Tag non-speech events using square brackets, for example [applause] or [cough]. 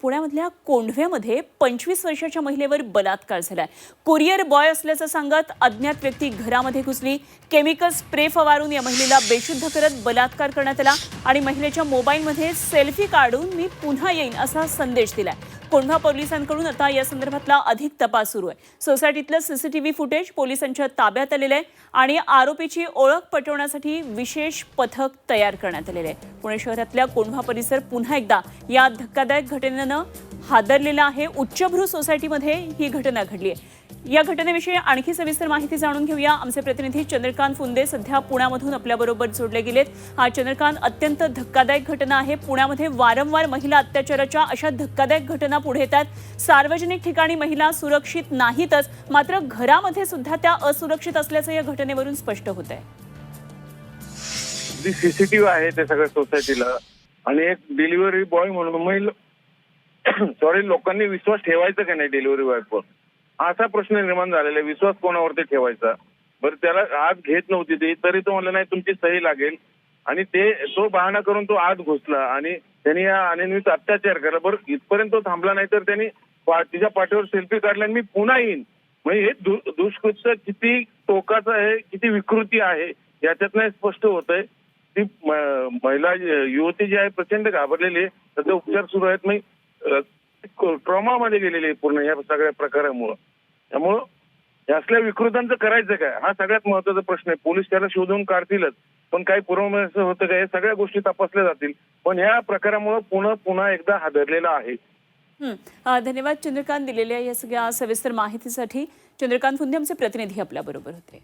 पुण्यामधल्या कोंढव्यामध्ये पंचवीस वर्षाच्या महिलेवर बलात्कार झालाय. कुरिअर बॉय असल्याचं सांगत अज्ञात व्यक्ती घरामध्ये घुसली. केमिकल स्प्रे फवारून या महिलेला बेशुद्ध करत बलात्कार करण्यात आला आणि महिलेच्या मोबाईलमध्ये सेल्फी काढून मी पुन्हा येईन असा संदेश दिलाय. कोंढवा पोलिसांकडून आता या संदर्भातला अधिक तपास सुरू आहे. सोसायटीतलं सीसीटीव्ही फुटेज पोलिसांच्या ताब्यात आलेलं आहे आणि आरोपीची ओळख पटवण्यासाठी विशेष पथक तयार करण्यात आलेलं आहे. पुणे शहरातल्या कोंढवा परिसर पुन्हा एकदा या धक्कादायक घटनेनं हादरलेला आहे. उच्चभ्रू सोसायटीमध्ये ही घटना घडली आहे. या घटनेविषयी आणखी सविस्तर माहिती जाणून घेऊया. आमचे प्रतिनिधी चंद्रकांत फुंदे सध्या पुण्यामधून आपल्याबरोबर जोडले गेलेत. हा चंद्रकांत अत्यंत धक्कादायक घटना आहे. पुण्यामध्ये वारंवार महिला अत्याचाराच्या अशा धक्कादायक घटना पुढे येतात सार्वजनिक ठिकाणी महिला सुरक्षित नाहीतच मात्र घरामध्ये सुद्धा त्या असुरक्षित असल्याचं या घटनेवरून स्पष्ट होत आहे जी सीसीटीव्ही आहे त्या सगळ्या सोसायटीला आणि एक डिलिव्हरी बॉय म्हणून महिला सॉरी [clears throat] लोकांनी विश्वास ठेवायचा का नाही डिलिव्हरी बॉयवर असा प्रश्न निर्माण झालेला आहे. विश्वास कोणावरती ठेवायचा? बरं त्याला आत घेत नव्हती ती तरी तो म्हणला नाही तुमची सही लागेल. आणि ते तो बहाणा करून तो आत घुसला आणि त्यांनी या अनियमित अत्याचार केला. बरं इथपर्यंत तो थांबला नाही तर त्यांनी तिच्या पाठीवर सेल्फी काढला आणि मी पुन्हा येईन. म्हणजे हे दुष्कृत्य किती टोकाचं आहे किती विकृती आहे याच्यातनं स्पष्ट होत आहे ती महिला युवती जी आहे प्रचंड घाबरलेली आहे. त्याचे उपचार सुरू आहेत. मी ट्रॉमा मध्ये गेलेली आहे पूर्ण या सगळ्या प्रकारामुळं. त्यामुळं असल्या विकृतांचं करायचं काय? हा सगळ्यात महत्त्वाचा प्रश्न आहे. पोलीस त्याला शोधून काढतीलच. पण काही पुरवण्याचं असं होतं काय सगळ्या गोष्टी तपासल्या जातील. पण या प्रकारामुळे पुन्हा पुन्हा एकदा हादरलेला आहे. धन्यवाद चंद्रकांत दिलेल्या या सगळ्या सविस्तर माहितीसाठी. चंद्रकांत फुंदे आमचे प्रतिनिधी आपल्याबरोबर होते.